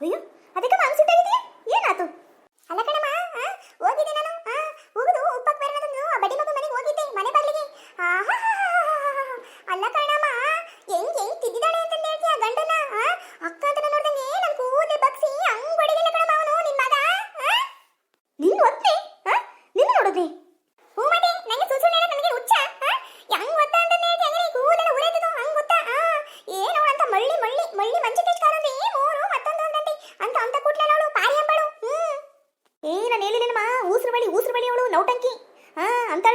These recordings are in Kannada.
ಅಯ್ಯೋ ಅದಕ್ಕೆ ಮಾಂಸಿಟ್ಟಾಗಿದೆಯಾ ಏನಾತು ಅಲ್ಲ ಕಣಮ್ಮ ಆ, ಹೋಗಿದ್ದೆ ನಾನು ಆ, ಹೋಗುದು ಉಪ್ಪಕ್ಕೆ ಬೇರೆ ತಂದು ಆ ಬಡ್ಡಿ ಮಗು ಮನೆಗೆ ಹೋಗಿದ್ದೆ ಮನೆ ಬಾಗಿಲಿಗೆ ಅಲ್ಲ ಕಣಮ್ಮ ಹೆಂಗ್ ಹೆಂಗ್ ತಿದ್ದಿದ್ದಾಳೆ ಅಂತ ಹೇಳ್ತೀಯ ಗಂಡನ ಆ? ಅಕ್ಕ ಅಂತ ನೋಡ್ದಂಗೆ ನನ್ ಕೂದಲೆ ಬಗ್ಸಿ ಹಂಗ್ ಹೊಡಿಲಿಲ್ಲ ಕಣಮ್ಮ ಅವನು ನಿನ್ ಮಗ ಆ? ನಿನ್ ಒತ್ನೆ ನಿನ್ನ ನೋಡಿದ್ನಿ ಹ್ಞೂ ಮತ್ತೆ ನಂಗೆ ಸುಳ್ಳು ಹೇಳೋದು ನನಗೆ ಹುಚ್ಚ ಆ? ಹೆಂಗ್ ಗೊತ್ತ ಅಂತ ಹೇಳ್ತಿ ಹೆಂಗೆ ಕೂದಲೆಲ್ಲ ಉಳಿದಿದ್ದು ಹಂಗ್ ಗೊತ್ತಾ ಆ? ಏನು ಅಂತ ಮಳ್ಳಿ ಮಳ್ಳಿ ಮಳ್ಳಿ ಮಂಚಕ್ಕೆ ಕಾರಂದ್ರೆ ಮೂರು ಮತ್ತೊಂದು ಒಂದಂತೆ ಅಂತ ಅಂತ ಕೂಟ್ಲೆ ಅವಳು ಪಾರಿ ಅಂಬಳು ಹ್ಮ್ ಏ ನಾನು ಹೇಳಿಲ್ಲಮ್ಮ ಊಸ್ರು ಬಳಿ ಊಸ್ರು ಬಳಿ ಅವಳು ನೌಟಂಕಿ ಹಾ ಅಂತಾಳವಳು ಬೇಡ ರವಿ ಬೇಡ ರವಿ ಬಾ ಬೇಡ ಜನ್ನೋಡಕ್ ಬೇಡ ಅಕ್ಕ ಬರ್ರಿ ಒಳಗೆ ಟೀ ಮಾಡ್ತೀನಿ ಕಾಫಿ ಮಾಡ್ತೀನಿ ಅಂತ ಏನಂಗೆ ಬೆಂಗ್ಳ ಮಾತಾಡಿದ್ಲು ಹ್ಮ್ ನಾನಂತ ಕೇಳ್ಬೇಕಲ್ಲ ನಾನೇನಿಲ್ಲ ಎಲ್ಲ ಅವಳು ನೌಟಂಕಿ ಹಾ ಮತ್ತೆ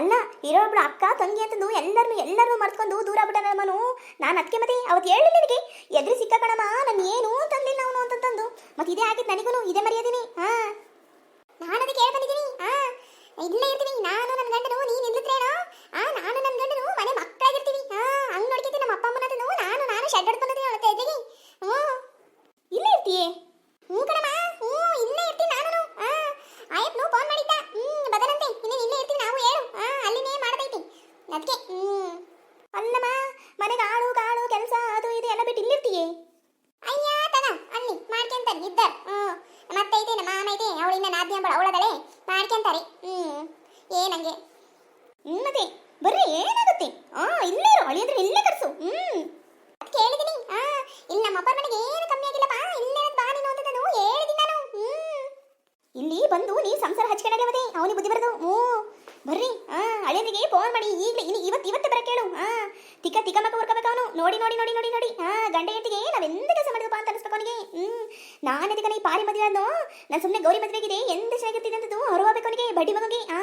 ಅಲ್ಲ, ಇರೋಬ್ಳು ಅಕ್ಕ, ತಂಗಿ ಅಂತಂದು ಎಲ್ಲರನ್ನು ಎಲ್ಲರನ್ನು ಮರ್ತ್ಕೊಂಡು ದೂರ ಬಿಟ್ಟ ನಮ್ಮನು ನಾನು ಅದಕ್ಕೆ ಮತ್ತೆ ಅವತ್ತು ಹೇಳಿ ನಿನಗೆ. ಎದುರು ಸಿಕ್ಕ ಕಣಮ್ಮ, ನಾನು ಏನು ತಂದಿಲ್ಲ ಅವನು ಅಂತಂದು ಮತ್ತೆ ಇದೇ ಆಗಿದ್ದು ನನಗೂ ಇದೇ ಮರ್ಯಾದಿನಿ. ಹಾ ನಾನು ಅದಕ್ಕೆ ಹೇಳ್ ಬಂದಿದ್ದೀನಿ ಹಾ ಇಲ್ಲೇ ಇರ್ತೀನಿ ನಾನು ನನ್ನ ಗಂಡನು ನೀನು ನಿಲ್ಲಿದ್ರೇನೋ ಆ ನಾನು ನನ್ನ ಗಂಡನು ಮನೆ ಮಕ್ಕಳಾಗಿರ್ತೀವಿ ಹಾ ಹಂಗ್ ನೋಡ್ಕಿದ್ದೀನಿ ನಮ್ಮ ಅಪ್ಪ ಅಮ್ಮನ ಹತ್ರನು ನಾನು ನಾನು ಶೆಡ್ ಹೊಡ್ಕೊಂಡಿದ್ದೀನಿ ಅವಳ ಎದೆಗೆ ಹ್ಞೂ ಇಲ್ಲೇ ಇರ್ತೀಯೇ ಹ್ಞೂ ಕಣಮ್ಮ ಹ್ಞೂ ಇಲ್ಲೇ ಇರ್ತೀನಿ ನಾನು ಆ ಆಯಪ್ನು ಫೋನ್ ಮಾಡಿದ್ದ ಹ್ಮ್ ಬದಲಂತೆ ಇನ್ನೇನು ಇಲ್ಲೇ ಇರ್ತೀವಿ ನಾವು ಹೇಳು ಆ ಅಲ್ಲಿನೇ ಮಾಡ್ದೈತಿ ಅದಕ್ಕೆ ಹ್ಮ್ ಅಲ್ಲಮ್ಮ ಮನೆಗೆ ಆಳು ಕಾಳು ಕೆಲಸ ಅದು ಇದು ಎಲ್ಲ ಬಿಟ್ಟು ಇಲ್ಲಿರ್ತೀಯೇ ಅಯ್ಯ ತಗ ಅಲ್ಲಿ ಮಾಡ್ಕೊಂತಾರೆ ಇದ್ದಾರ ಹ್ಮ್ ಮತ್ತೆ ಐತೆ ನಮ್ಮ ಮಾಮ ಐತೆ ಅವಳಿಂದ ನಾದ್ಯ ಅಂಬಳ ಅವಳದಳೆ ಮಾಡ್ಕೊಂತಾರೆ ಹ್ಮ್ ಏನಂಗೆ ಹ್ಮ್ ಮತ್ತೆ ಬರ್ರಿ ಏನಾಗುತ್ತೆ ಆ ಇಲ್ಲೇ ಇರು ಅಳಿಯಂದ್ರೆ ಇಲ್ಲೇ ಕರ್ಸು ಹ್ಮ್ ಅದಕ್ಕೆ ಹೇಳಿದೀನಿ ಆ ಇಲ್ಲಿ ನಮ್ಮ ಅಪ್ಪನ ಮನೆಗೆ ಏನು ಕಮ್ಮಿ ಆಗಿಲ್ಲಪ್ಪ ಇಲ್ಲೇ ಇರೋದ್ ಬಾ ನೀನು ಅಂತ ನಾನು ಹೇಳಿದೀನಿ ನಾನು ಹ್ಮ್ ಬಂದು ನೀ ಸಂಸಾರ ಹಚ್ಕೊಂಡಾಗ ಮತ್ತೆ? ಅವನಿಗೆ ಬುದ್ಧಿ ಬರೋದು? ಹ್ಞೂ. ಬರ್ರಿ. ಆ ಹಳೆಯನಿಗೆ ಫೋನ್ ಮಾಡಿ. ಈಗಲೇ ಇನ್ನು ಇವತ್ತು ಇವತ್ತು ಬರ ಕೇಳು ಆ ತಿಕ್ಕ ತಿಕ್ಕ ಮಕ್ಕ ಹುರ್ಕೋಬೇಕು ಅವನು. ನೋಡಿ ನೋಡಿ ನೋಡಿ ನೋಡಿ ನೋಡಿ. ಆ ಗಂಡ ಹೆಂಡತಿಗೆ ನಾವೆಂದ ಕೆಲಸ ಮಾಡಿದಪ್ಪ ಅಂತ ಅನಿಸ್ಬೇಕು ಅವನಿಗೆ. ಹ್ಮ್. ನಾನು ಅದಕ್ಕೆ ಈ ಪಾರಿ ಮದುವೆ ಅನ್ನೋ ನಾನು ಸುಮ್ಮನೆ ಗೌರಿ ಮದುವೆಗಿದೆ. ಎಂತ ಚೆನ್ನಾಗಿರ್ತಿದೆ ಅಂತದ್ದು ಹೊರಬೇಕು ಅವನಿಗೆ ಬಡ್ಡಿ ಮಗನಿಗೆ ಆ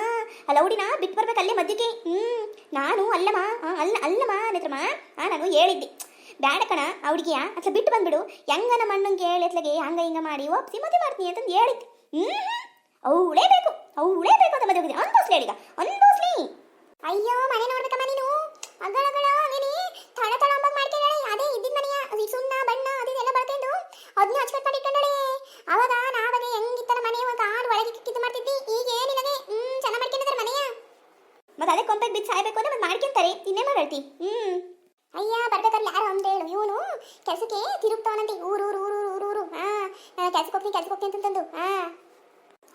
ಅಲ್ಲ ಹುಡಿನ ಬಿಟ್ಟು ಬರ್ಬೇಕು ಅಲ್ಲೇ ಮಧ್ಯಕ್ಕೆ ಹ್ಮ್. ನಾನು ಅಲ್ಲಮ್ಮ ಆ, ಅಲ್ಲ ಅಲ್ಲಮ್ಮ ನೇತ್ರಮ್ಮ ಆ ನಾನು ಹೇಳಿದ್ದೆ. ಬ್ಯಾಡ ಕಣ ಅವಳಿಗೆ ಅಥವಾ ಬಿಟ್ಟು ಬಂದ್ಬಿಡು. ಹೆಂಗನ ಮಣ್ಣಂಗೆ ಹೇಳತ್ಲಗೆ ಹಂಗ ಹಿಂಗ ಮಾಡಿ ಒಪ್ಸಿ ಮದುವೆ ಮಾಡ್ತೀನಿ ಅಂತಂದು ಹೇಳಿದ್ದೆ. ಹ್ಮ್. ಅವಳೇ ಬೇಕು ಅವಳೇ ಬೇಕು ಅಂತ ಮದುವೆ ಅನ್ಬೋಸ್ಲಿ ಈಗ ಅನ್ಬೋಸ್ಲಿ ಅಯ್ಯೋ, ಮನೆ ನೋಡ್ಬೇಕಮ್ಮ ನೀನು. ಅಗಳಗಳ ನೀನು ತಳ ತಳ ಅಂಬಾಗ ಮಾಡ್ಕೊಂಡಳೆ ಅದೇ ಇದ್ದಿದ್ದ ಮನೆಯ ಸುಣ್ಣ, ಬಣ್ಣ ಅದನ್ನೆಲ್ಲ ಬರ್ಕೊಂಡು ಅದನ್ನ ಹಚ್ಕಟ್ ಮಾಡಿ ಅವಾಗ ನಾವಾಗ ಹೆಂಗಿತ್ತನ ಮನೆ ಒಂದು ಕಾಡು ಒಳಗೆ ಕಿತ್ತು ಮಾಡ್ತಿದ್ದಿ ಈಗ ಏನಿಲ್ಲದೆ ಹ್ಮ್, ಚೆನ್ನಾಗಿ ಮಾಡ್ಕೊಂಡಿದ್ದಾರೆ ಮನೆಯ. ಮತ್ತೆ ಅದೇ ಕೊಂಪೆಗೆ ಬಿದ್ದು ಸಾಯ್ಬೇಕು ಅಂದ್ರೆ ಮತ್ತೆ ಮಾಡ್ಕೊಂತಾರೆ. ಇನ್ನೇ ಮಾಡ್ತಿ ಹ್ಮ್. ಅಯ್ಯ, ಬರ್ಬೇಕಾದ್ರೆ ಯಾರು ಅಂತ ಹೇಳು. ಇವನು ಕೆಲಸಕ್ಕೆ ತಿರುಗ್ತಾವನಂತೆ. ಊರು ಊರು ಊರು ಊರು ಊರು ಹಾ ಕೆಲಸಕ್ಕೆ ಹೋಗ್ತೀನಿ ಕೆಲಸಕ್ಕೆ ಹೋಗ್ತೀನಿ ಅಂತಂದು. ಹಾ.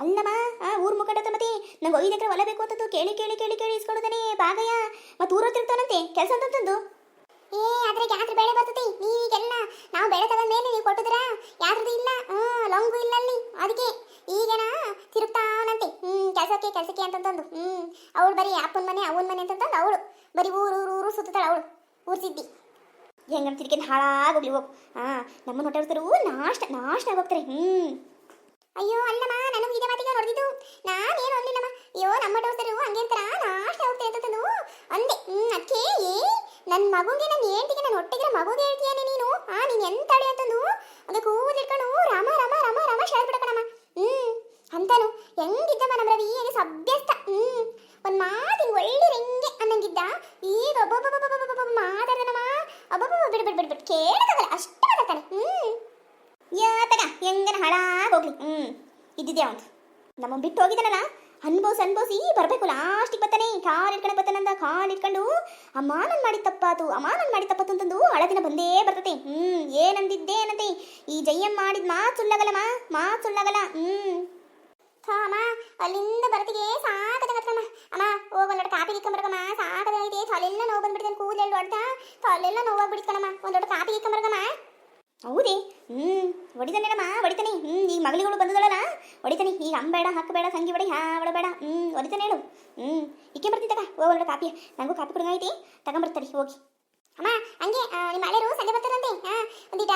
ಅಲ್ಲಮ್ಮ ಆ ಊರ್ ಮುಖಂಡತ ಮತ್ತೆ ನಂಗೆ ಐದು ಎಕರೆ ಹೊಲ ಬೇಕು ಅಂತಂದು ಕೇಳಿ ಕೇಳಿ ಕೇಳಿ ಕೇಳಿ ಇಸ್ಕೊಡೋದನೆ ಭಾಗಯ್ಯ. ಮತ್ತೆ ಊರು ತಿರ್ತಾನಂತೆ ಕೆಲಸ ಅಂತಂದು ಏ ಆದ್ರೆ ಯಾತ್ರ ಬೆಳೆ ಬರ್ತತಿ ನೀವೀಗೆಲ್ಲ ನಾವು ಬೆಳೆ ತಗೊಂಡ ಮೇಲೆ ನೀವು ಕೊಟ್ಟಿದ್ರ ಯಾವ್ದು ಇಲ್ಲ? ಹ್ಮ್ ಲೊಂಗು ಇಲ್ಲ ಅಲ್ಲಿ ಅದಕ್ಕೆ. ಈಗೇನ ತಿರುಗ್ತಾವನಂತೆ ಹ್ಮ್ ಕೆಲಸಕ್ಕೆ ಕೆಲಸಕ್ಕೆ ಅಂತಂದು ಹ್ಮ್ ಅವಳು ಬರೀ ಅಪ್ಪನ ಮನೆ ಅವನ ಮನೆ ಅಂತಂದು ಅವಳು. ಬರೀ ಊರು ಊರು ಊರು ಸುತ್ತಾಳ ಅವಳು ಊರ್ ಸಿದ್ದಿ. ಹೆಂಗ ತಿರ್ಗಿ ಹಾಳಾಗೋಗ್ಲಿ ಹೋಗು. ನಮ್ಮ ನಮ್ಮನ್ನ ಹೊಟ್ಟೆ ನಾಷ್ಟ ನಾಷ್ಟ ಆಗೋಗ್ತಾರೆ ಹ್ಮ್. ಅಯ್ಯೋ, ಅಲ್ಲಮ್ಮ, ನನಗೆ ಇದೇ ಮಾತಿಗೆ ನೋಡಿದ್ದು ನಾನೇನು ಅನ್ಲಿಲ್ಲಮ್ಮ. ಅಯ್ಯೋ, ನಮ್ಮ ದೋಸ್ತರು ಹಂಗೆ ಅಂತಾರ? ನಾಷ್ಟ ಹೋಗ್ತೇವೆ ಅಂತಂದು ಅಂದೆ, ಹ್ಮ್ ಅದಕ್ಕೆ ಏ ನನ್ನ ಮಗುಗೆ ನನ್ನ ಹೇಳ್ತಿಗೆ ನನ್ನ ಹೊಟ್ಟೆಗೆ ಮಗುಗೆ ಹೇಳ್ತೀಯಾನೆ ನೀನು? ಆ, ನೀನು ಎಂತಾಳೆ ಅಂತಂದು? ಅದು ಕೂದಿಟ್ಕೊಂಡು ರಾಮ ರಾಮ ರಾಮ ರಾಮ ಶಾಳ್ಬಿಡಕಣಮ್ಮ ಹ್ಮ್, ಅಂತಾನು. ಹೆಂಗಿದ್ದಮ್ಮ ನಮ್ಮ ರವಿ? ಹೇಗೆ ಸಭ್ಯಸ್ಥ? ಹ್ಮ್, ಒಂದ್ ಮಾತು ಹಿಂಗ್ ಒಳ್ಳೆ ರೆಂಗೆ ಅನ್ನಂಗಿದ್ದ? ಈಗ ಒಬ್ಬೊಬ್ಬೊಬ್ಬೊಬ್ಬೊಬ್ಬೊಬ್ಬ ಮಾತಾಡ್ದನಮ್ಮ ಒಬ್ಬೊಬ್ಬೊಬ್ಬ ಬಿಡ್ ಬಿಡ್ ಬಿಡ್ ಬಿಡ್ ಕೇಳಕ್ಕಾಗಲ್ಲ ಅಷ್ಟು ಮಾತಾಡ್ತಾನೆ ಹ್ಮ್ ಯಾತಗ ಹೆಂಗನ ಹಾಳಾಗೋಗ್ಲಿ ಹ್ಮ್ ಇದ್ದಿದ್ದೆ ಅವನು ನಮ್ಮ ಬಿಟ್ಟು ಹೋಗಿದ್ದಾನಲ್ಲ ಅನ್ಭವ್ಸಿ ಅನ್ಬೋಸಿ ಬರ್ಬೇಕು ಲಾಸ್ಟಿಗೆ ಬರ್ತಾನೆ, ಕಾಲ್ ಇಟ್ಕೊಂಡು ಬರ್ತಾನಂದ, ಕಾಲ್ ಇಟ್ಕೊಂಡು ಅಮ್ಮ, ನಾನು ಮಾಡಿ ತಪ್ಪಾತು, ಅಮ್ಮ, ನಾನು ಮಾಡಿ ತಪ್ಪಾತು ಅಂತಂದು ಅಳದಿನ ಬಂದೇ ಬರ್ತತೆ. ಹ್ಮ್, ಏನಂದಿದ್ದೆ ಏನಂತೆ? ಈ ಜಯ್ಯಂ ಮಾಡಿದ ಮಾತು ಸುಳ್ಳಾಗಲ್ಲಮ್ಮ ಮಾತು ಸುಳ್ಳಾಗಲ್ಲ, ಹ್ಮ್. ಅಮ್ಮ, ಅಲ್ಲಿಂದ ಬರ್ತಿಗೆ ಸಾಕದಾಗತ್ತಮ್ಮ ಅಮ್ಮ. ಹೋಗಿ ಒಂದೊಡ್ಡ ಕಾಪಿ ಇಕ್ಕಂಬರ್ಗಮ್ಮ ಸಾಕದಾಗೈತೆ ತಲೆಲ್ಲ ನೋವು ಬಂದ್ಬಿಡ್ತಾನೆ ಕೂದಲೆಲ್ಲ ಹೊಡ್ದ ತಲೆಲ್ಲ ಬಿಡ್ತಾನಮ್ಮ ಒಂದೊಡ್ಡ ಕಾಪಿ ಇಕ್ಕಂಬರ್ಗಮ್ಮ ಹೌದೇ? ಹ್ಞೂ ಹೊಡಿತಾನೇನಮ್ಮ ಹೊಡಿತಾನೆ. ಹ್ಞೂ ಈಗ ಮಗಳಿಗಳು ಬಂದದಳಲ್ಲ ಹೊಡಿತಾನೆ. ಈಗ ಅಂಬೇಡ ಹಾಕಬೇಡ ಸಂಗಿ ಬೇಡ ಹಾ ಬೇಡ ಹ್ಮ್, ಹೊಡಿತಾನೆ ಹೇಳು. ಹ್ಞೂ ಇಕ್ಕೆ ಬರ್ತಿದ್ದಕ್ಕ ಓ ಒಳ್ಳೆ ಕಾಪಿ ನನಗೂ ಕಾಪಿ ಕುಡಿದೈತಿ ತಗೊಂಬರ್ತಾರೆ, ಹೋಗಿ. ಅಮ್ಮ, ಹಂಗೆ ನಿಮ್ಮ ಹಳೆಯರು ಸಂಜೆ ಬರ್ತಾರಂತೆ. ಹಾ, ಒಂದಿಟ,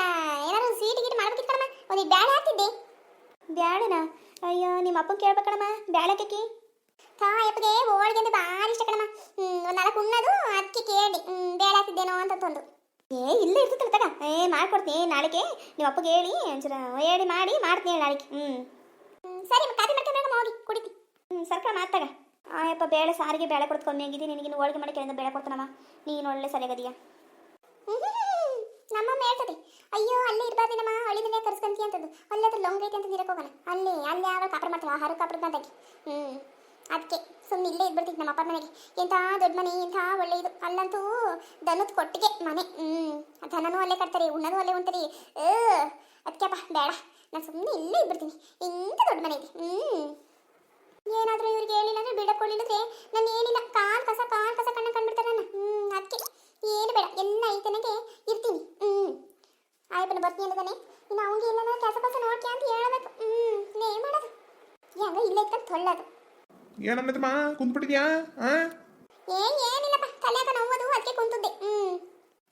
ಏನಾದ್ರು ಸೀಟ್ ಗೀಟ್ ಮಾಡ್ಬೇಕಿತ್ತಮ್ಮ ಒಂದಿಟ್ಟು ಬ್ಯಾಳೆ ಹಾಕ್ತಿದ್ದೆ. ಬ್ಯಾಳೆನಾ? ಅಯ್ಯೋ, ನಿಮ್ಮ ಅಪ್ಪನ ಕೇಳ್ಬೇಕಣಮ್ಮ ಬ್ಯಾಳೆ ಕಕ್ಕಿ ಅಪ್ಪಗೆ ಹೋಳಿಗೆ ಅಂದ್ರೆ ಭಾರಿ ಇಷ್ಟ ಕಣಮ್ಮ. ಒಂದು ನಾಲ್ಕು ಉಣ್ಣದು ಅದಕ್ಕೆ ಕೇಳಿ ಬ್ಯಾಳೆ ಹಾಕಿದ್ದೇನೋ ಅಂತ ಅಂತಂದು ಏ, ಇಲ್ಲ ಇರ್ತದಲ್ಲ ತಗ. ಏ, ಮಾಡ್ಕೊಡ್ತೀನಿ. ನಾಳೆಗೆ ನಿಮ್ಮ ಅಪ್ಪಗೆ ಹೇಳಿ, ಒಂಚೂರ ಹೇಳಿ ಮಾಡಿ, ಮಾಡ್ತೀನಿ ನಾಳೆಗೆ. ಹ್ಞೂ ಸರಿ ಕಾಫಿ ಮಾಡ್ಕೊಂಡ್ರಾಗ ಹೋಗಿ ಕುಡಿತಿ ಹ್ಞೂ ಸರ್ಕಾರ ಮಾತಾಗ ಆಯಪ್ಪ ಬೇಳೆ ಸಾರಿಗೆ ಬೇಳೆ ಕೊಡ್ತು ಕಮ್ಮಿ ಆಗಿದೆ ನಿನಗಿನ್ನು ಹೋಳಿಗೆ ಮಾಡಿ ಕೇಳಿದ ಬೇಳೆ ಕೊಡ್ತಾನಮ್ಮ? ನೀನು ಒಳ್ಳೆ ಸರಿಯಾಗದೀಯ ನಮ್ಮಮ್ಮ ಹೇಳ್ತದೆ. ಅಯ್ಯೋ, ಅಲ್ಲೇ ಇರ್ಬಾರ್ದೇನಮ್ಮ ಹಳ್ಳಿದನ್ನೇ ಕರ್ಸ್ಕೊಂತಿ ಅಂತದ್ದು ಅಲ್ಲೇ ಅದ್ರ ಲೊಂಗ್ ಐತೆ ಅಂತ ನೀರಕ್ಕೆ ಹೋಗಲ್ಲ. ಅಲ್ಲಿ ಅಲ್ಲಿ ಯಾವ ಕಾಪರ್ ಮಾಡ್ತೀವಿ ಆಹಾರ ಕಾಪರ್ ಬಂದಾಗಿ ಹ್ಞೂ ಅದಕ್ಕೆ ಸುಮ್ಮನೆ ಇಲ್ಲೇ ಇದ್ಬಿಡ್ತಿತ್ತು ನಮ್ಮ ಅಪ್ಪನ ಮನೆಗೆ. ಎಂಥ ದೊಡ್ಡ ಮನೆ, ಎಂಥ ಒಳ್ಳೆಯದು ಅಲ್ಲಂತೂ ದನದ ಕೊಟ್ಟಿಗೆ ಮನೆ. ಹ್ಞೂ ದನನೂ ಅಲ್ಲೇ ಕಟ್ತಾರೆ, ಉಣ್ಣನೂ ಅಲ್ಲೇ ಉಣ್ತಾರೆ. ಅದಕ್ಕೆಪ್ಪ ಬೇಡ. ನಾನು ಸುಮ್ಮನೆ ಇಲ್ಲೇ ಇದ್ಬಿಡ್ತೀನಿ. ಇಂಥ ದೊಡ್ಡ ಮನೆ ಇದೆ. ಹ್ಞೂ ಏನಾದರೂ ಇವ್ರಿಗೆ ಹೇಳಿಲ್ಲ ಅಂದ್ರೆ ಬಿಡಕ್ಕೆ ಕೊಡ್ಲಿಲ್ಲದ್ರೆ ನಾನು ಏನಿಲ್ಲ ಕಾಲ್ ಕಸ ಕಾಲ್ ಕಸ ಕಣ್ಣ ಕಂಡ್ಬಿಡ್ತಾರೆ ನನ್ನ ಹ್ಞೂ ಅದಕ್ಕೆ ಏನು ಬೇಡ ಎಲ್ಲ ಐತನಾಗೆ ಇರ್ತೀನಿ ಹ್ಞೂ ಆಯ್ಪನ ಬರ್ತೀನಿ ಅನ್ನೋದಾನೆ ಇನ್ನು ಅವ್ನಿಗೆ ಏನಾರ ಕೆಲಸ ಕೆಲಸ ನೋಡ್ಕೆ ಅಂತ ಹೇಳ್ಬೇಕು ಹ್ಞೂ ಏನ್ ಮಾಡೋದು ಹೆಂಗ ಇಲ್ಲೇ ಇಟ್ಕೊಂಡು ತೊಳ್ಳೋದು ಏನನ್ನದಮ್ಮ ಕುಂತ್ಬಿಟ್ಟಿದ್ಯಾ? ಆ? ಏ ಏನಿಲ್ಲಪ್ಪ. ತಲೆಯಾಗ ನೋವದು ಅದಕ್ಕೆ ಕುಂತಿದ್ದೆ. ಹ್ಞೂ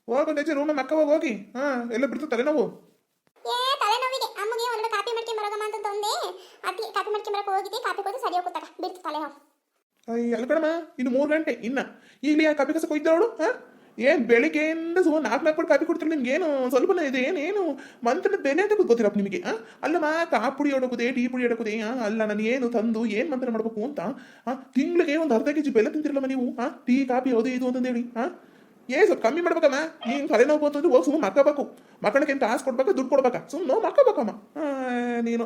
ಹೋಗು ನಿಜ ರೂಮ್ ಮಕ್ಕ ಹೋಗಿ ಹೋಗಿ. ಹಾ ಎಲ್ಲ ಬಿಡ್ತು ತಲೆನೋವು ಏ ತಲೆನೋವಿಗೆ ಅಮ್ಮಗೆ ಒಂದೆರಡು ಕಾಪಿ ಮಾಡ್ಕೊಂಡು ಬರೋಗಮ್ಮ ಅಂತ ತಂದೆ. ಅತಿ ಕಾಪಿ ಮಾಡ್ಕೊಂಡು ಬರಕ್ಕೆ ಹೋಗಿದ್ದೆ. ಕಾಪಿ ಕೊಟ್ಟು ಸರಿ ಹೋಗುತ್ತಾಗ ಬಿಡ್ತು ತಲೆನೋವು ಅಯ್ಯ ಇನ್ನು ಮೂರು ಗಂಟೆ ಇನ್ನ. ಈಗಲೇ ಕಾಫಿ ಕಾಪಿ ಕಸಕ್ಕೆ ಹೋಗಿದ್ದವಳು ಹಾ? ಏನ್ ಬೆಳಿಗ್ಗೆಯಿಂದ ಸುಮ್ಮ ನಾಲ್ಕು ನಾಲ್ಕು ಕಾಪಿ ಕೊಡ್ತಾರೆ ನಿಮ್ಗೆ ಏನು? ಸ್ವಲ್ಪನೇ ಇದೆ ಏನು ಏನು? ಮಂತ್ರದ ಬೆಲೆ ಅಂತ ಗೊತ್ತಿರಪ್ಪ ನಿಮಗೆ ಅಲ್ಲಮ್ಮ ಕಾಪಿ ಪುಡಿ ಹೊಡಕುದೆ ಟೀ ಪುಡಿ ಹೊಡಕುದೆ ಅಲ್ಲ ನಾನು ಏನು ತಂದು ಏನು ಮಂತ್ರ ಮಾಡಬೇಕು ಅಂತ ತಿಂಗಳಿಗೆ ಒಂದು ಅರ್ಧ ಕೆಜಿ ಬೆಲೆ ತಿಂತಿರಲ್ಲಮ್ಮ ನೀವು ಟೀ ಕಾಪಿ ಅದು ಇದು ಅಂತಂದೇಳಿ, ಆ? ಏ, ಸ್ವಲ್ಪ ಕಮ್ಮಿ ಮಾಡ್ಬೇಕಮ್ಮ, ನೀನು ತಲೆನೋವು ಅಂತಂದ್ರೆ ಹೋಗಿ ಸುಮ್ಮನೆ ಮಕ್ಕಬೇಕು ಮಕ್ಕಳಿಗೆ ಅಂತ ಆಸೆ ಕೊಡ್ಬೇಕು, ದುಡ್ಡು ಕೊಡ್ಬೇಕಾ? ಸುಮ್ಮನೆ ಮಕ್ಕಬೇಕಮ್ಮ ನೀನು.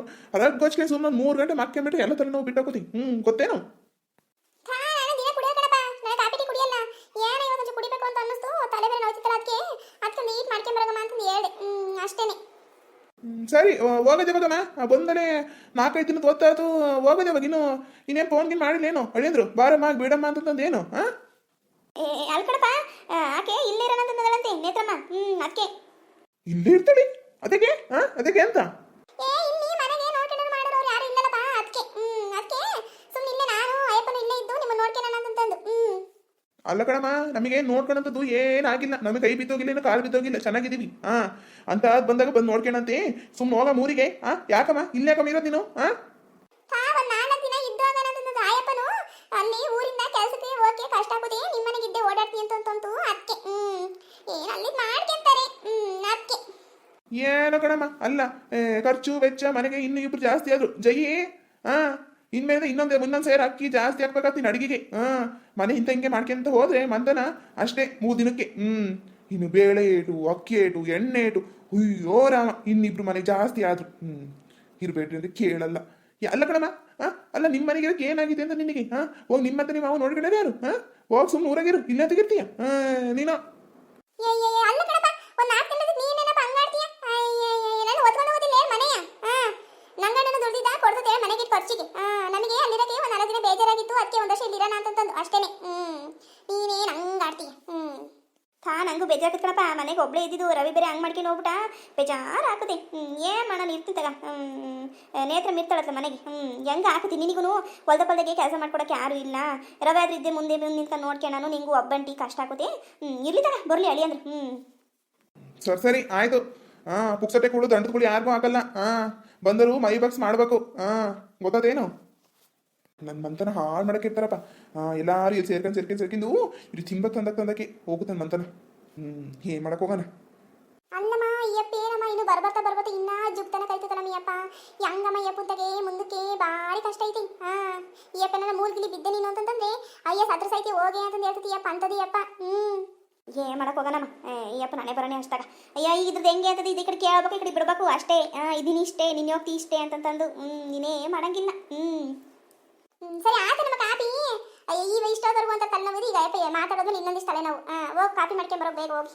ಗೊಚ್ಕೆ ಸುಮ್ಮನೆ ಮೂರು ಗಂಟೆ ಮಕ್ಕೊಂಬಿಟ್ರೆ ಎಲ್ಲ ತಲೆನೋವು ಹಾಕೋತಿ ಹ್ಞೂ ಗೊತ್ತೇನು ಹಾ ನಾನು ದಿನ ಕುಡಿಯೋಕಣಪ್ಪ ನಾನು ಕಾಪಿ ಟೀ ಕುಡಿಯಲ್ಲ ಏನೋ ಇವತ್ತು ಕುಡಿಬೇಕು ಅಂತ ಅನ್ನಿಸ್ತು ತಲೆ ಬೇರೆ ನೋಯ್ತಿತ್ತಲ್ಲ ಅದಕ್ಕೆ ಅದಕ್ಕೆ ನೀಟ್ ಮಾಡ್ಕೊಂಡು ಬರೋಗಮ್ಮ ಅಂತ ಹೇಳ್ದೆ ಹ್ಞೂ ಅಷ್ಟೇನೆ ಹ್ಮ್, ಸರಿ ಹೋಗದೆ ಹೋಗಮ್ಮ ಬಂದಲೇ ನಾಲ್ಕೈದು ದಿನದ ಓದ್ತಾಯ್ತು ಹೋಗೋದೆ ಹೋಗಿ. ಇನ್ನು ಇನ್ನೇನು ಫೋನ್ ಗಿನ್ ಮಾಡಿಲ್ಲೇನು ಅಳಿಯಂದ್ರು ಬಾರಮ್ಮ ಬಿಡಮ್ಮ ಅಂತಂದೇನು ಏನು? ಹಾಂ ಅಲ್ಕಡಪ್ಪ ಆಕೆ ಇಲ್ಲೇ ನೇತ್ರಮ್ಮ. ಹ್ಞೂ ಅದಕ್ಕೆ ಇಲ್ಲೇ ಇರ್ತಾಳೆ? ಅದಕ್ಕೆ? ಹಾಂ ಅದಕ್ಕೆ ಅಂತ? ಅಲ್ಲ ಕಣಮ್ಮ ನಮಗೆ ನೋಡ್ಕೊಳಂಥದ್ದು ಏನಾಗಿಲ್ಲ ನಮಗೆ ಕೈ ಬಿದ್ದೋಗಿಲ್ಲ ಏನು ಕಾಲು ಬಿದ್ದೋಗಿಲ್ಲ. ಚೆನ್ನಾಗಿದ್ದೀವಿ. ಹಾಂ ಅಂತ ಅದ್ ಬಂದಾಗ ಬಂದು ನೋಡ್ಕೊಳಂತೆ. ಸುಮ್ಮನೆ ಹೋಗ ಮೂರಿಗೆ ಹಾಂ ಯಾಕಮ್ಮ? ಇಲ್ಲೇ ಯಾಕಮ್ಮ ಇರೋದು ನೀನು? ಹಾಂ ಅಲ್ಲಿ ಊರಿಂದ ಕೆಲಸಕ್ಕೆ ಹೋಗಕ್ಕೆ ಕಷ್ಟ ಆಗುತ್ತೆ ನಿಮ್ಮನೆಗೆ ಇದ್ದೆ ಓಡಾಡ್ತೀನಿ ಅಂತ ಅಂತಂತು ಅದಕ್ಕೆ ಹ್ಮ್. ಏನ್ ಅಲ್ಲಿ ಮಾಡ್ಕೊಂತಾರೆ. ಹ್ಮ್ ಅದಕ್ಕೆ ಏನೋ ಕಣಮ್ಮ ಅಲ್ಲ ಖರ್ಚು ವೆಚ್ಚ ಮನೆಗೆ ಇನ್ನು ಇಬ್ರು ಜಾಸ್ತಿ ಆದ್ರು. ಜಯಿ. ಹಾ ಇನ್ಮೇಲೆ ಇನ್ನೊಂದು ಒಂದೊಂದು ಸೇರ್ ಅಕ್ಕಿ ಜಾಸ್ತಿ ಹಾಕ್ಬೇಕಾಗ್ತಿ ಅಡಿಗೆಗೆ. ಹಾ, ಮನೆ ಇಂಥ ಹಿಂಗೆ ಮಾಡ್ಕೊಂತ ಹೋದ್ರೆ ಮಂದನ ಅಷ್ಟೇ ಮೂರು ದಿನಕ್ಕೆ. ಹ್ಮ್, ಇನ್ನು ಬೇಳೆ ಏಟು, ಅಕ್ಕಿ ಏಟು, ಎಣ್ಣೆ ಏಟು. ಅಯ್ಯೋ ರಾಮ, ಇನ್ನಿಬ್ರು ಮನೆ ಜಾಸ್ತಿ ಆದ್ರು. ಹ್ಮ್, ಇರ್ಬೇಡ್ರಿ ಅಂತ ಕೇಳಲ್ಲ. ಅಲ್ಲ ಕಣಮ್ಮ, ಹಾ, ಅಲ್ಲ ನಿಮ್ಮ ಮನೆಗೆ ಏನಾಗಿದೆ ಅಂತ ನಿನಗೆ? ಹಾ, ಹೋಗ್ ನಿಮ್ಮ ಮತ್ತೆ ನೀವು ನೋಡ್ಕೊಂಡ್ರೆ ಯಾರು? ಹಾ, ಹೋಗಿ ಸುಮ್ಮನೆ ಊರಾಗಿರು, ಇಲ್ಲ ತೆಗಿರ್ತೀಯ ಹಾ, ನೀನು. ಮನೆಗೆ ಖರ್ಚಿಗೆ ಬೇಜಾರಾಗಿತ್ತು ಅದಕ್ಕೆ ಒಂದು ವರ್ಷ ಇಲ್ಲಿರೋಣ ಅಂತಂದು ಅಷ್ಟೇನೆ. ಹ್ಮ್. ಹಂಗೆ ಆಡ್ತೀಯ ಹ್ಮ್. ಹಾ ನಂಗೂ ಬೇಜಾರು ಕಣಪ್ಪ. ಮನೆಗೆ ಒಬ್ಳೇ ಇದ್ದಿದ್ದು, ರವಿ ಬೇರೆ ಹಂಗೆ ಮಾಡ್ಕೊಂಡು ಹೋಗ್ಬಿಟ್ಟ. ಬೇಜಾರು ಹಾಕುತ್ತೆ ಹ್ಞೂ ಏನು ಮಾಡೋಣ ಇರ್ತೀನಿ ತಗ. ಹ್ಞೂ ನೇತ್ರ ಮಿರ್ತಾಳತ್ರ ಮನೆಗೆ. ಹ್ಞೂ ಹೆಂಗೆ ಹಾಕುತ್ತೆ ನಿನಗೂ ಹೊಲ್ದ ಪಲ್ದಾಗೆ ಕೆಲಸ ಮಾಡ್ಕೊಡಕ್ಕೆ ಯಾರು ಇಲ್ಲ. ರವೆ ಆದ್ರೆ ಇದ್ದೆ ಮುಂದೆ ಮುಂದೆ ನಿಂತ್ಕೊಂಡು ನೋಡ್ಕೊಳ್ಳೋಣ ನಿಂಗೂ ಒಬ್ಬಂಟಿ ಕಷ್ಟ ಆಗುತ್ತೆ. ಹ್ಞೂ ಇರ್ಲಿ ತಗ. ಬರಲಿ ಅಳಿ ಅಂದ್ರೆ. ಹ್ಞೂ ಸರಿ ಸರಿ. ಆಯ್ತು. ಹಾಂ ಪುಕ್ಸಟೆ ಕೊಡು ದಂಡದ ಕೊಡು ಯಾರಿಗೂ ಹಾಕಲ್ಲ. ಹಾಂ, ಬಂದರು ಮೈ ಬಾಕ್ಸ್ ಮಾಡಬೇಕು. ಹಾಂ ಗೊತ್ತಾದೇನು ನನ್ನ ಮಂತನ ಹಾಳು ಮಾಡಕ್ಕೆ ಇರ್ತಾರಪ್ಪ. ಹಾ ಎಲ್ಲಾರು ಇಲ್ಲಿ ಸೇರ್ಕೊಂಡು ಸೇರ್ಕೊಂಡು ಸೇರ್ಕೊಂಡು ಇದು ತಿಂಬ ತಂದಕ್ಕೆ ತಂದಕ್ಕೆ ಹೋಗುತ್ತೆ ಮಂತನ. ಹ್ಞೂ ಏನು ಮಾಡಕ್ಕೆ ಹೋಗೋಣ? ಅಲ್ಲಮ್ಮ ಅಯ್ಯಪ್ಪ ಏನಮ್ಮ ಇನ್ನು ಬರ್ಬರ್ತಾ ಬರ್ಬರ್ತಾ ಇನ್ನ ಜುಗ್ತನ ನಮ್ಮ ಅಯ್ಯಪ್ಪ ಹೆಂಗಮ್ಮ ಅಯ್ಯಪ್ಪಂತಾಗೆ ಮುಂದಕ್ಕೆ ಭಾರಿ ಕಷ್ಟ ಐತಿ. ಹಾ ಅಯ್ಯಪ್ಪ ನನ್ನ ಮೂಲ್ಗಿಲಿ ಬಿದ್ದೆ ನೀನು ಅಂತಂದ್ರೆ ಅಯ್ಯ ಸದ್ರ ಸೈತಿ ಹೋಗಿ ಅಂತಂದು ಹೇಳ್ತತಿ ಅಪ್ಪ. ಅಂತದಿಯಪ್ಪ ಹ್ಞೂ ಏ ಮಾಡಕ್ ಹೋಗೋಣಮ್ಮ ಅಯ್ಯಪ್ಪ ನಾನೇ ಬರೋಣ ಅಷ್ಟಾಗ. ಅಯ್ಯ ಇದ್ರದ್ದು ಹೆಂಗೆ ಅಂತದ ಈ ಕಡೆ ಕೇಳ್ಬೇಕು ಈ ಕಡೆ ಬಿಡ್ಬೇಕು ಅಷ್ಟೇ. ಇದೀನಿ ಇಷ್ಟೇ ನಿನ್ನ ಹೋಗ್ತಿ ಇಷ್ಟೇ ಅಂತಂತಂದು. ಹ್ಞೂ ನೀನೇ ಮಾಡಂಗಿಲ್ಲ. ಹ್ಮ್, ಸರಿ ಆತ ನಮ್ಮ ಕಾಪಿ. ಈಗ ಇಷ್ಟೋದವರೆಗೂ ಅಂತ ತಲೆನೋವಿದೆ ಈಗ ಅಯ್ಯಪ್ಪ ಮಾತಾಡೋದು ಇನ್ನೊಂದಿಷ್ಟು ತಲೆನೋವು ಹಾಂ, ಹೋಗಿ ಕಾಪಿ ಮಾಡ್ಕೊಂಡು ಬರೋ ಬೇಗ ಹೋಗಿ.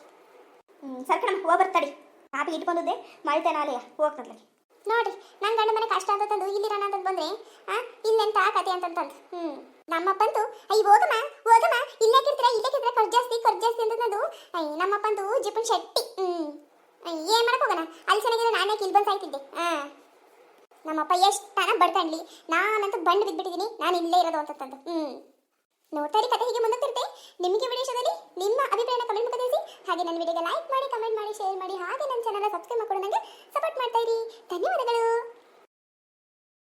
ಹ್ಞೂ ಸರಿ ಕಣಮ್ಮ ಹೋಗಿ ಬರ್ತಾಡಿ. ಕಾಪಿ ಇಟ್ಕೊಂಡಿದ್ದೆ. ಮಳ್ತೇನೆ ಅಲೆಯ ಹೋಗ್ತದ್ಲಿ ನೋಡ್ರಿ ನನ್ನ ಗಂಡ ಮನೆ ಕಷ್ಟ ಅಂತ ಅಂತಂದು ಇಲ್ಲಿರೋಣ ಅಂತ ಬಂದ್ರೆ, ಆ, ಇಲ್ಲೆಂತ ಕತೆ ಅಂತಂತಂದು ಹ್ಞೂ ನಮ್ಮಪ್ಪಂತೂ ಅಯ್ಯ, ಹೋಗಮ್ಮ ಹೋಗಮ್ಮ. ಇಲ್ಲೇ ಕಿರ್ತೀರ ಇಲ್ಲೇ ಕಿರ್ತೀರ ಖರ್ಚು ಜಾಸ್ತಿ ಖರ್ಚು ಜಾಸ್ತಿ ಅಂತಂದು ಅಯ್ಯ, ನಮ್ಮಪ್ಪಂದು ಜಿಪನ್ ಶೆಟ್ಟಿ. ಹ್ಞೂ ಏನು ಮಾಡಕ್ ಹೋಗೋಣ? ಅಲ್ಲಿ ಚೆನ್ನಾಗಿದ್ರೆ ನಾನೇ ಇಲ್ಲಿ ಬಂದು ಸಾಯ್ತಿದ್ದೆ ಹಾಂ ನಮ್ಮಪ್ಪ ಎಷ್ಟನ ಬಡ್ಕಂಡ್ಲಿ ನಾನಂತೂ ಬಂಡ್ ಬಿದ್ಬಿಟ್ಟಿದ್ದೀನಿ ನಾನು ಇಲ್ಲೇ ಇರೋದು ಅಂತಂದು ಹ್ಞೂ ನೋಡ್ತಾ ಕತೆ ಹೀಗೆ ಮುಂದುವರಿರುತ್ತೆ ನಿಮಗೆ ವಿಡಿಯೋದಲ್ಲಿ ನಿಮ್ಮ ಅಭಿಪ್ರಾಯನ ಕಮೆಂಟ್ ಮುಖ ತಿಳಿಸಿ. ಹಾಗೆ ನನ್ನ ವಿಡಿಯೋಗೆ ಲೈಕ್ ಮಾಡಿ ಕಮೆಂಟ್ ಮಾಡಿ ಶೇರ್ ಮಾಡಿ. ಹಾಗೆ ನನ್ನ ಚಾನಲ್ನ ಸಬ್ಸ್ಕ್ರೈಬ್ ಮಾಡ್ಕೊಂಡು ನನಗೆ ಸಪೋರ್ಟ್ ಮಾಡ್ತಾ ಇರಿ. ಧನ್ಯವಾದಗಳು.